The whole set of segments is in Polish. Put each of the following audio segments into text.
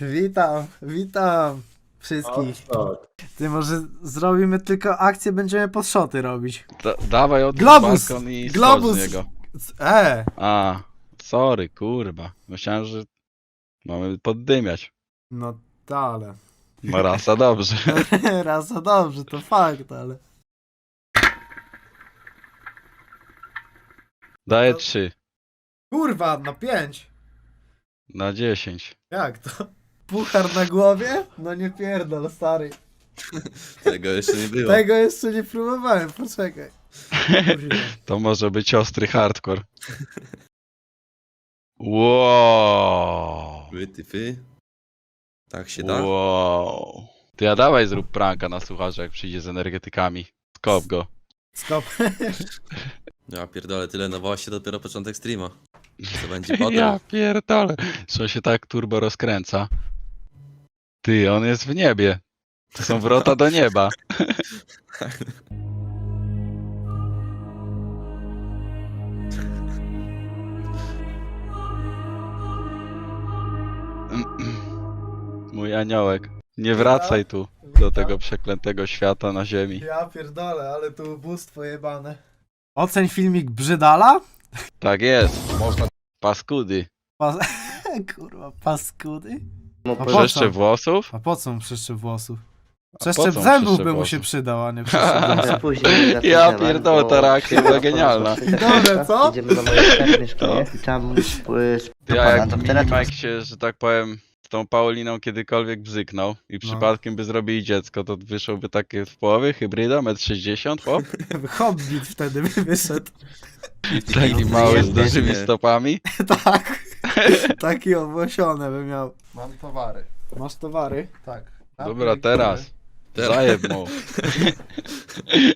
Witam, witam wszystkich. Ty może zrobimy tylko akcję, będziemy podszoty robić. Da, dawaj od Globus! balkon i Globus! z niego. E, A, sorry, kurwa. Myślałem, że mamy poddymiać. no ale. No rasa dobrze. Raz to dobrze, to fakt, ale. Daję To- 3 Kurwa, na pięć. na 10. Jak to? Puchar na głowie? No nie pierdol, stary. Tego jeszcze nie było. Tego jeszcze nie próbowałem, poczekaj. Kurwa. To może być ostry hardcore. Wow. Wy, ty, fy. Tak się da? Wow. Ty ja dawaj zrób pranka na słucharza, jak przyjdzie z energetykami. Skop go. Skop. Ja pierdolę, tyle nowości, dopiero początek streama. Co będzie potem? Ja pierdolę. Że on się tak turbo rozkręca. Ty, on jest w niebie. To są wrota do nieba. Mój aniołek. Nie wracaj tu do tego przeklętego świata na ziemi. Ja pierdolę, ale tu ubóstwo jebane. Oceń filmik Brzydala? Tak jest. Można paskudy. Pas... Kurwa, paskudy? No, A po Przeszcze co? włosów? A po co mu przeszczep włosów? A po Przeszczep mu zębów przeszczep by mu się włosów? przydał, a nie przeszczep Ja włosów. później Ja pierdolę, bo ta reakcja była genialna. Dobre, co? Idziemy do mojej stare mieszkanie i tam y, Ty, pana, a jak Mike się, że tak powiem, z tą Pauliną kiedykolwiek bzyknał i przypadkiem by zrobili dziecko, to wyszłoby takie w połowie hybryda, 1,60 m, chłop? Hobbit wtedy by wyszedł. Taki No, mały z nie, dużymi nie. stopami. tak. Taki obłosiony by miał. Mam towary. Masz towary? Tak. Dobra, teraz. Teraz. Zajeb mu.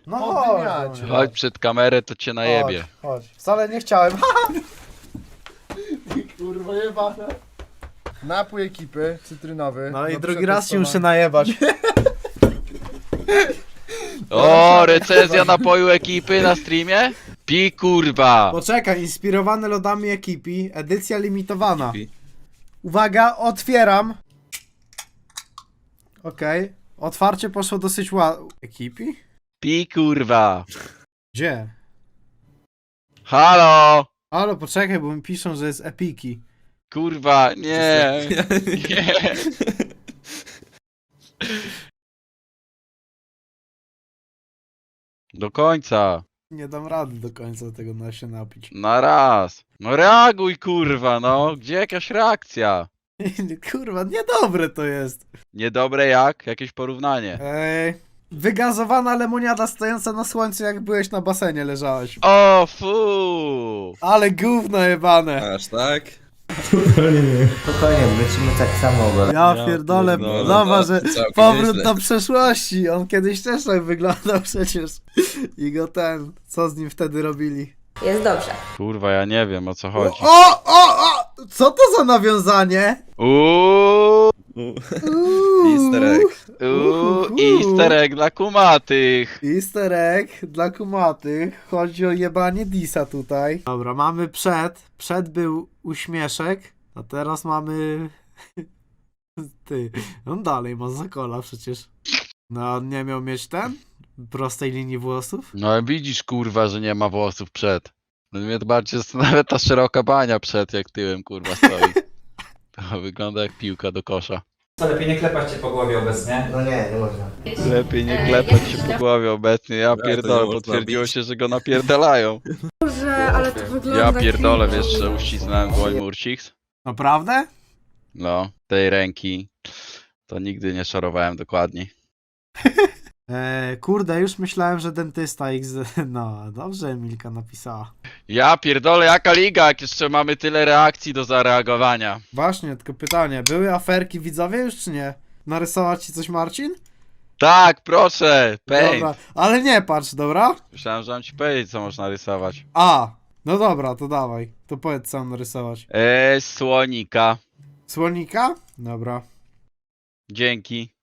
No chodź. Chodź przed kamerę, to cię najebie. Chodź, chodź. Wcale nie chciałem. Kurwa jebane. Napój ekipy cytrynowy. No i do drugi raz się muszę przetestowania. najebać. O, recenzja napoju ekipy na streamie? Pi kurwa. Poczekaj, inspirowane lodami ekipi, edycja limitowana. Ekipi. Uwaga, otwieram. Okej. Otwarcie poszło dosyć ładnie. Ekipi? Pi kurwa. Gdzie? Halo. Ale poczekaj, bo mi piszą, że jest epiki. Kurwa, nie. Nie. Do końca. Nie dam rady do końca tego na się napić. Na raz. No reaguj kurwa, no. Gdzie jakaś reakcja? Kurwa, niedobre to jest. Niedobre jak? Jakieś porównanie. Ej, wygazowana lemoniada stojąca na słońcu, jak byłeś na basenie leżałeś. O fu! Ale gówno jebane. Aż tak? Spokojnie, wrócimy tak samo, bo Ja pierdolę, pierdolę. nowa, No, że całkiem powrót nieźle. do przeszłości. On kiedyś też tak wyglądał przecież. I go ten, co z nim wtedy robili? Jest dobrze. Kurwa, ja nie wiem o co chodzi. O, o, o! Co to za nawiązanie? Uuu, Uuu. Easter egg. uuu, easter egg dla kumatych. Easter egg dla kumatych. Chodzi o jebanie Disa tutaj. Dobra, mamy przed. Przed był uśmieszek, a teraz mamy... Ty, on dalej ma zakola przecież. No, on nie miał mieć ten? Prostej linii włosów? No widzisz kurwa, że nie ma włosów przed. No mnie bardziej zastanawia ta szeroka bania przed, jak tyłem kurwa stoi. To wygląda jak piłka do kosza. Co, lepiej nie klepać cię po głowie obecnie? no nie, nie można. Lepiej nie E, klepać się po głowie obecnie, ja to nie pierdolę, można potwierdziło się, że go napierdalają. Boże, ale to wygląda Ja pierdolę, wiesz, że uścisnąłem dłoń Murciks? Naprawdę? No, tej ręki to nigdy nie szorowałem dokładnie. Eee, kurde, już myślałem, że dentysta z... No, dobrze Emilka napisała. Ja pierdolę, jaka liga, jak jeszcze mamy tyle reakcji do zareagowania. Właśnie, tylko pytanie, były aferki widzowie już czy nie? Narysować ci coś Marcin? Tak, proszę, paint. Dobra, ale nie patrz, dobra? Myślałem, że mam ci powiedzieć, co można rysować. A, no dobra, to dawaj. To powiedz co mam narysować. Eee, słonika. Słonika? Dobra. Dzięki.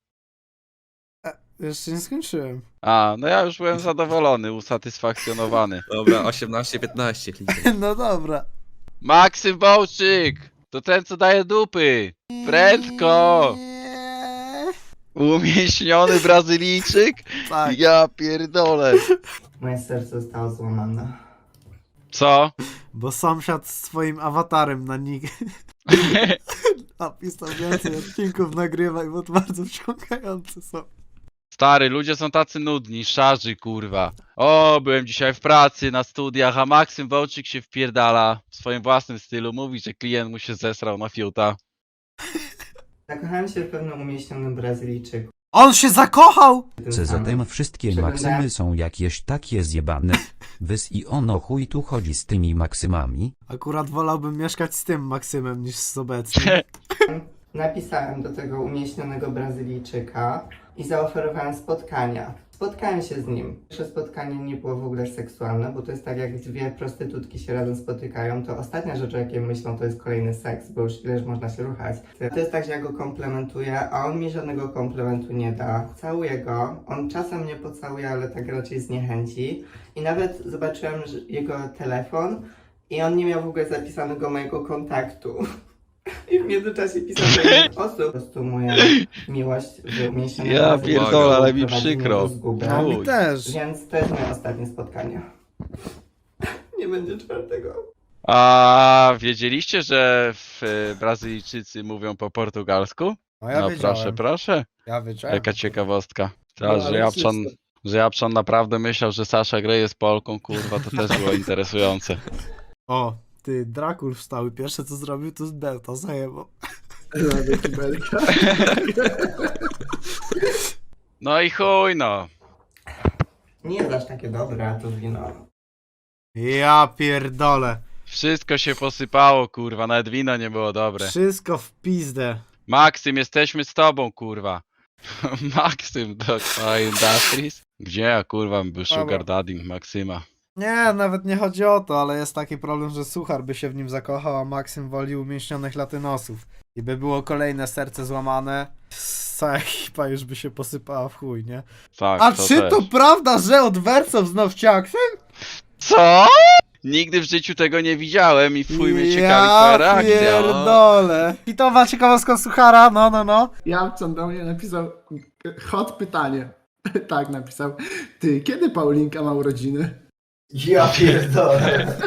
Jeszcze nie skończyłem. A, no ja już byłem zadowolony, usatysfakcjonowany. Dobra, 18-15 liczę. No dobra. Maksym Wołczyk! To ten, co daje dupy. Prędko. Nie. Umieśniony Brazylijczyk? Tak. Ja pierdolę. Moje serce zostało złamane. Co? Bo sąsiad z swoim awatarem na nick napisał więcej odcinków nagrywaj, bo to bardzo wciągające są. Stary, ludzie są tacy nudni, szarzy, kurwa. O, byłem dzisiaj w pracy, na studiach, a Maksym Wołczyk się wpierdala w swoim własnym stylu. Mówi, że klient mu się zesrał na fiuta. Zakochałem się w pewnym umieśnionym Brazylijczyku. On się zakochał! Samym. zatem wszystkie maksymy są jakieś takie zjebane. Wys i ono chuj tu chodzi z tymi maksymami. Akurat wolałbym mieszkać z tym Maksymem niż z obecnym. Napisałem do tego umieśnionego Brazylijczyka i zaoferowałem spotkania. Spotkałem się z nim. Pierwsze spotkanie nie było w ogóle seksualne, bo to jest tak, jak dwie prostytutki się razem spotykają, to ostatnia rzecz, o jakiej myślą, to jest kolejny seks, bo już ileż można się ruchać. To jest tak, że ja go komplementuję, a on mi żadnego komplementu nie da. Całuję go, on czasem mnie pocałuje, ale tak raczej z niechęci. I nawet zobaczyłem jego telefon i on nie miał w ogóle zapisanego mojego kontaktu. I w międzyczasie pisał do innych osób. Po prostu moja miłość w umieśnionym Ja pierdolę, ale mi przykro. No mi Chuj. też. Więc to jest moje ostatnie spotkanie. Nie będzie czwartego. A wiedzieliście, że w, e, Brazylijczycy mówią po portugalsku? No ja no wiedziałem. proszę, proszę. Ja wiedziałem. Jaka ciekawostka. No, Teraz, że Japczan, że Japczan naprawdę myślał, że Sasza Grey jest Polką, kurwa, to też było interesujące. O, ty, Drakul wstał i pierwsze co zrobił to z Delta zajebał. No i chuj no. Nie jest aż takie dobre to wino. Ja pierdolę. Wszystko się posypało, kurwa, nawet wino nie było dobre. Wszystko w pizdę. Maksym, jesteśmy z tobą, kurwa. Maksym do Industries? Gdzie ja, kurwa, był Sugar Daddy Maksyma? Nie, nawet nie chodzi o to, ale jest taki problem, że Suchar by się w nim zakochał, a Maksym woli umięśnionych latynosów. I by było kolejne serce złamane, cała ekipa już by się posypała w chuj, nie? Tak, A to czy też. to prawda, że od Wersow z Nowciaksem? Co? Nigdy w życiu tego nie widziałem i fuj mnie ciekawi ja twoja reakcja. pierdolę. I to ma ciekawostka Suchara, no, no, no. Japczan do mnie napisał hot pytanie. Tak napisał. Ty, kiedy Paulinka ma urodziny? Ja pierdolę.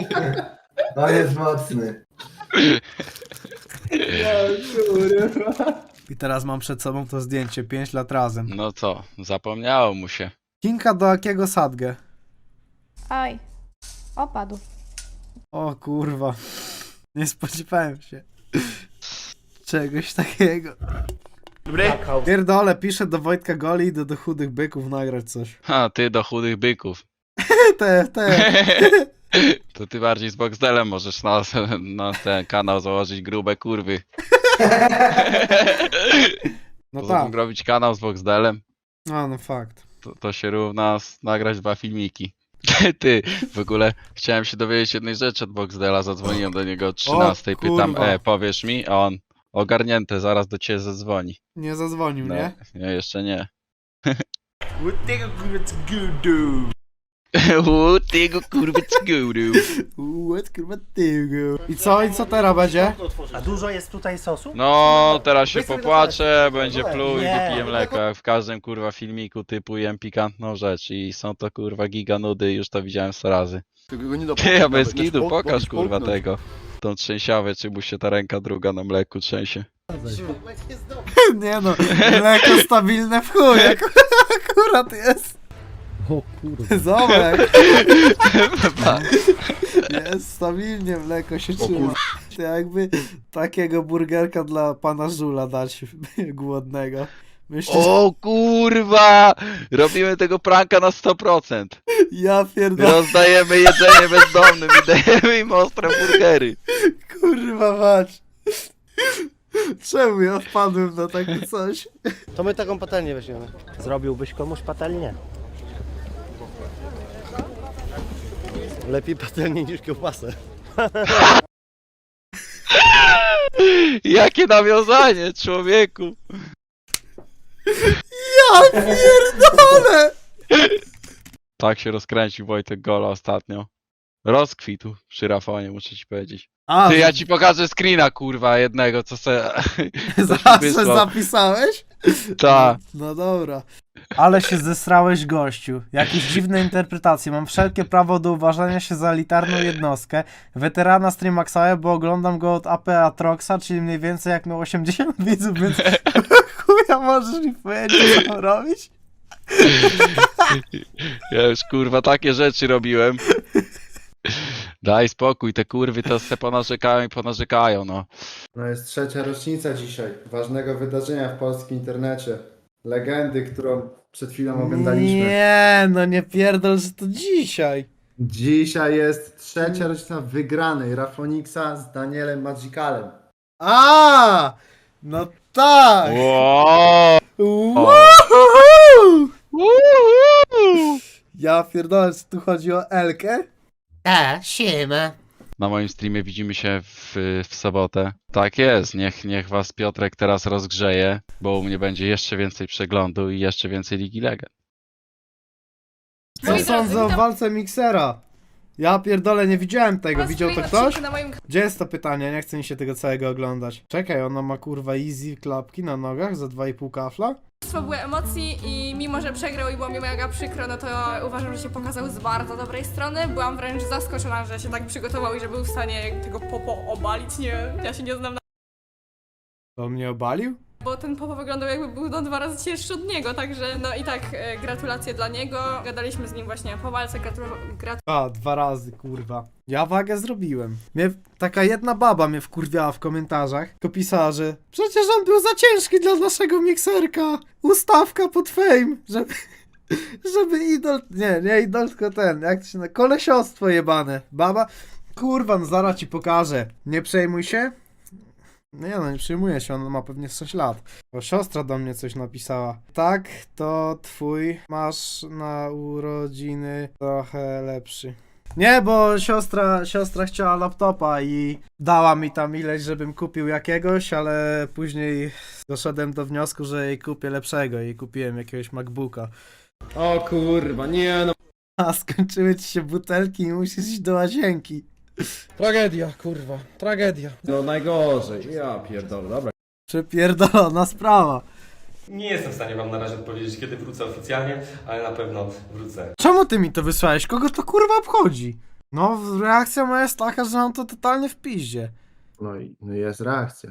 On jest mocny. I teraz mam przed sobą to zdjęcie, 5 lat razem. No co, zapomniało mu się. Kinka do jakiego sadgę? Oj, opadł. O kurwa. Nie spodziewałem się. Czegoś takiego. Pierdolę, piszę do Wojtka Goli i do, do chudych byków nagrać coś. Ha, ty do chudych byków. Te, te. To ty bardziej z Boxdelem możesz na, na ten kanał założyć grube kurwy. No Poza tym tak. robić kanał z Boxdelem, A, no fakt. to, to się równa z, nagrać dwa filmiki. Ty, w ogóle chciałem się dowiedzieć jednej rzeczy od Boxdela, zadzwoniłem do niego o 13, pytam, kurwa. e, powiesz mi, a on, ogarnięte, zaraz do ciebie zadzwoni. Nie zadzwonił, No, nie? nie, jeszcze nie. What U tego kurwa cgudu. What kurwa tygo. I co, i co teraz będzie? A dużo jest tutaj sosu? No, teraz się popłaczę, będzie pluł i Nie. wypiję mleko, jak w każdym kurwa filmiku typu jem pikantną rzecz i są to kurwa giga nudy, już to widziałem 100 razy. Ty, a bez gidu, pokaż kurwa tego. Tą trzęsiawę, czy mu się ta ręka druga na mleku trzęsie. Nie no, mleko stabilne w chuj, ak- akurat jest. O kurwa. Zobacz. Jest stabilnie, mleko się trzyma. To jakby takiego burgerka dla pana Żula dać głodnego. Myślisz, O kurwa! Robimy tego pranka na 100%. ja pierdolę, Rozdajemy jedzenie bezdomnym i dajemy im ostre burgery. kurwa mać. Czemu ja wpadłem na takie coś? To my taką patelnię weźmiemy. Zrobiłbyś komuś patelnię? Lepiej patelnię niż kiełbasę. Jakie nawiązanie, człowieku! Ja pierdolę! Tak się rozkręcił Wojtek Gola ostatnio. Rozkwitł przy Rafonie, muszę ci powiedzieć. A, Ty, ja ci pokażę screena, kurwa, jednego, co se... zawsze wysłał. zapisałeś? Ta. No dobra. Ale się zesrałeś gościu. Jakieś dziwne interpretacje. Mam wszelkie prawo do uważania się za elitarną jednostkę. Weterana Streamaxa, bo oglądam go od AP Atroxa, czyli mniej więcej jak miał 80 widzów, więc chuja możesz mi powiedzieć, co mam robić? Ja już, kurwa, takie rzeczy robiłem. Daj spokój, te kurwy to se ponarzekają i ponarzekają, no. No jest trzecia rocznica dzisiaj ważnego wydarzenia w polskim internecie. Legendy, którą przed chwilą oglądaliśmy. Nie, no nie pierdol, że to dzisiaj. Dzisiaj jest trzecia rocznica wygranej Rafoniksa z Danielem Magicalem. A, no tak. Wow! Woohoo! Ja pierdolę, czy tu chodzi o Elkę? A, siema. Na moim streamie widzimy się w, w sobotę. Tak jest, niech, niech was Piotrek teraz rozgrzeje, bo u mnie będzie jeszcze więcej przeglądu i jeszcze więcej Ligi Legend. Co sądzę o walce miksera? Ja pierdolę, nie widziałem tego. Widział to ktoś? Gdzie jest to pytanie? Nie chce mi się tego całego oglądać. Czekaj, ona ma kurwa easy klapki na nogach za 2,5 kafla? Mnóstwo emocji i mimo, że przegrał i było mi mega przykro, no to uważam, że się pokazał z bardzo dobrej strony. Byłam wręcz zaskoczona, że się tak przygotował i że był w stanie tego popo obalić. Nie, ja się nie znam na... To mnie obalił? Bo ten popo wyglądał jakby był no dwa razy cięższy od niego, także no i tak e, gratulacje dla niego. Gadaliśmy z nim właśnie po walce, gratu- grat A, dwa razy, kurwa. Ja wagę zrobiłem. Mnie taka jedna baba mnie wkurwiała w komentarzach. Tylko pisała, że przecież on był za ciężki dla naszego mikserka. Ustawka pod fame, żeby, żeby idol... Nie, nie idol, tylko ten, jak to się na... Kolesiostwo jebane. Baba... Kurwa, no zaraz ci pokażę. Nie przejmuj się. Nie no, nie przejmuję się, on ma pewnie 6 lat. Bo siostra do mnie coś napisała. Tak, to twój masz na urodziny trochę lepszy. Nie, bo siostra, siostra chciała laptopa i dała mi tam ileś, żebym kupił jakiegoś, ale później doszedłem do wniosku, że jej kupię lepszego i kupiłem jakiegoś MacBooka. O kurwa, nie no. A skończyły ci się butelki i musisz iść do łazienki. Tragedia, kurwa, tragedia. No najgorzej, ja pierdolę, dobra. Przepierdolona sprawa. Nie jestem w stanie wam na razie odpowiedzieć, kiedy wrócę oficjalnie, ale na pewno wrócę. Czemu ty mi to wysłałeś? Kogo to kurwa obchodzi? No, reakcja moja jest taka, że mam to totalnie w piździe. No i no jest reakcja.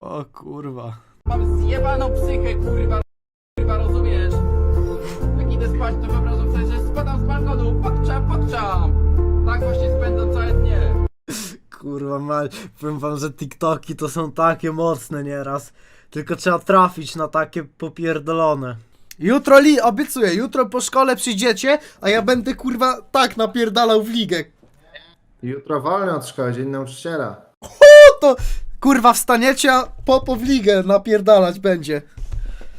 O kurwa. Mam zjebaną psychę, kurwa, kurwa, rozumiesz? Jak idę spać, to wyobrażam sobie, że spadam z balkonu, pakczam, pakczam. Tak właśnie spędzam całe dnie. Kurwa mal, powiem wam, że TikToki to są takie mocne nieraz. Tylko trzeba trafić na takie popierdolone. Jutro li, obiecuję, jutro po szkole przyjdziecie, a ja będę kurwa tak napierdalał w ligę. Jutro wolny od szkoły, dzień nauczyciela. No to kurwa wstaniecie, a w ligę napierdalać będzie.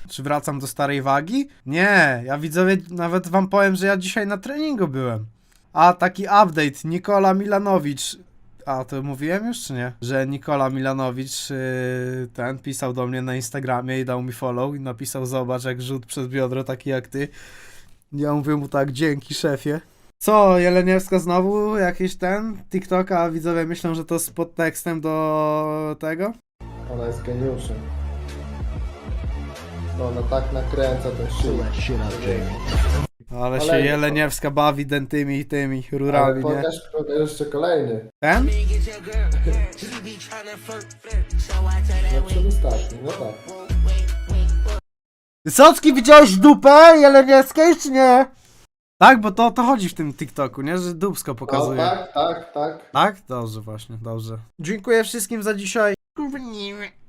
Czy wracam do starej wagi? Nie, ja widzowie nawet wam powiem, że ja dzisiaj na treningu byłem. A taki update, Nikola Milanowicz. A to mówiłem już czy nie? Że Nikola Milanowicz yy, ten pisał do mnie na Instagramie i dał mi follow i napisał zobacz jak rzut przez biodro taki jak ty. Ja mówię mu tak, dzięki szefie. Co, Jeleniewska znowu jakiś ten TikToka, a widzowie myślą, że to z podtekstem do tego? Ona jest geniuszem. No ona tak nakręca ten szyję. Ale się Jeleniewska bawi dentymi i tymi Ale rurami, nie? pokaż, pokaż jeszcze kolejny. Ten? No przedostatni, no tak. Wysocki, widziałeś dupę Jeleniewskiej, czy nie? Tak, bo to o to chodzi w tym TikToku, nie? Że dupsko O, pokazuje. tak, tak, tak. Tak? Dobrze, właśnie, dobrze. Dziękuję wszystkim za dzisiaj.